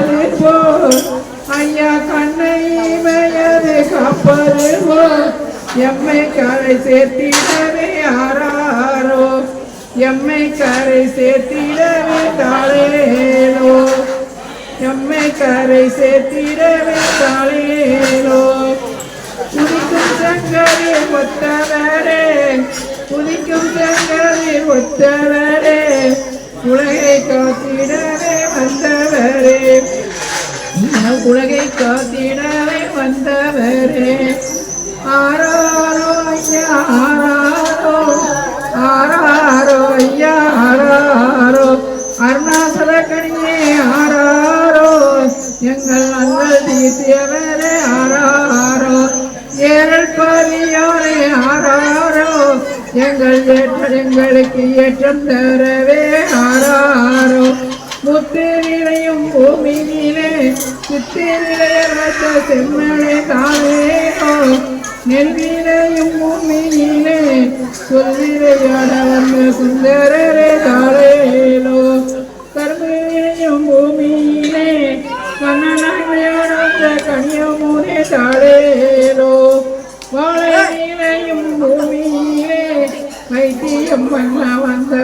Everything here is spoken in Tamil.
காப்பது போ ஐயா கண்ணை இமையது காப்பது போ எம்மை கரை சேர்த்திடவே ஆராரோ எம்மை கரை சேர்த்திடவே தாளேலோ எம்மை கரை சேர்த்திடவே தாளேலோ புதிக்கும் சங்கரி ஒத்தவரே. புதிக்கும் சங்கரி ஒத்தவரே. உலகை காத்திடவே வந்தவரே உலகை காத்திடவே வந்தவரே. ஆராரோ ஐயா ஆராரோ ஆராரோ ஐயா ஆராரோ. அருணாசல கணியே ஆராரோ. எங்கள் நல்ல தீசியவரே ஆராரோ. ஏழல் பாரியோரே ஆராரோ. எங்கள் ஏற்ற எங்களுக்கு ஏற்றம் தரவே ஆராரோ. பூமியிலே சித்திரையற்ற செம்மலை தானேனோ நெல்வினையும் பூமியிலே சொல்விரையாட வந்த சுந்தரரே தாரேலோ கர்மையும் பூமியிலே கண்ணனாய் விளையாட தாரேலோ தாளேலோ. வாழை பூமியிலே வைத்தியம் பண்ண வந்த